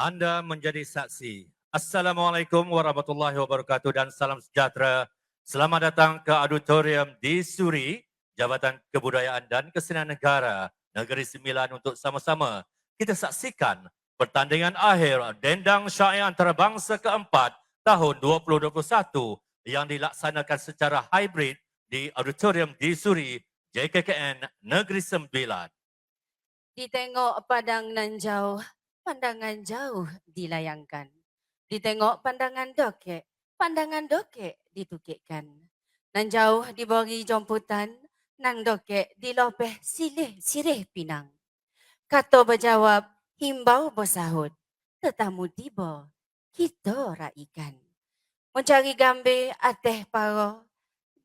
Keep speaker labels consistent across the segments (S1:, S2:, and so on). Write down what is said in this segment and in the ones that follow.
S1: Anda menjadi saksi. Assalamualaikum warahmatullahi wabarakatuh dan salam sejahtera. Selamat datang ke auditorium di Suri, Jabatan Kebudayaan dan Kesenian Negara Negeri Sembilan untuk sama-sama kita saksikan pertandingan akhir Dendang Syair Antarabangsa keempat tahun 2021 yang dilaksanakan secara hybrid di auditorium di Suri, JKKN Negeri Sembilan.
S2: Ditengok padang nan jauh, pandangan jauh dilayangkan. Ditengok pandangan dokek, pandangan dokek ditukikkan. Nan jauh diberi jemputan, nan dokek dilopeh silih sirih pinang. Kato berjawab, himbau bersahut. Tetamu tiba, kita raikan. Mencari gambe ateh paro,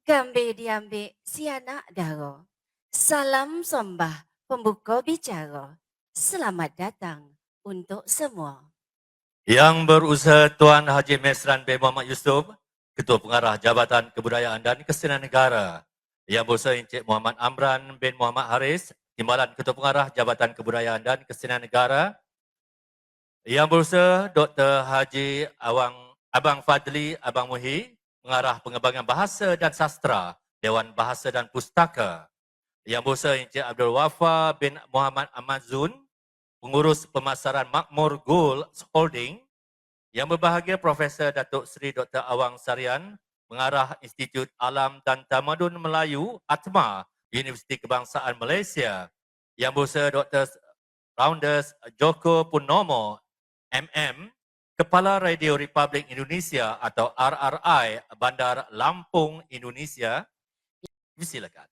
S2: gambe diambil si anak daro. Salam sembah pembuka bicara. Selamat datang untuk semua.
S1: Yang berusaha Tuan Haji Mesran bin Muhammad Yusof, Ketua Pengarah Jabatan Kebudayaan dan Kesenian Negara. Yang berusaha Encik Muhammad Amran bin Muhammad Haris, Timbalan Ketua Pengarah Jabatan Kebudayaan dan Kesenian Negara. Yang berusaha Dr. Haji Awang Abang Fadli Abang Muhi, Pengarah Pengembangan Bahasa dan Sastra, Dewan Bahasa dan Pustaka. Yang berusaha Encik Abdul Wafa bin Muhammad Ahmad Zun, Pengurus Pemasaran Makmur Gold Holding. Yang berbahagia Profesor Datuk Seri Dr. Awang Sarian, Pengarah Institut Alam dan Tamadun Melayu ATMA, Universiti Kebangsaan Malaysia. Yang berusaha Dr. Rounders Joko Purnomo, MM, Kepala Radio Republik Indonesia atau RRI Bandar Lampung, Indonesia. Silakan.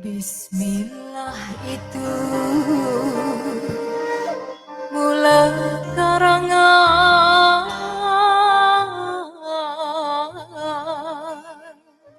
S3: Bismillah itu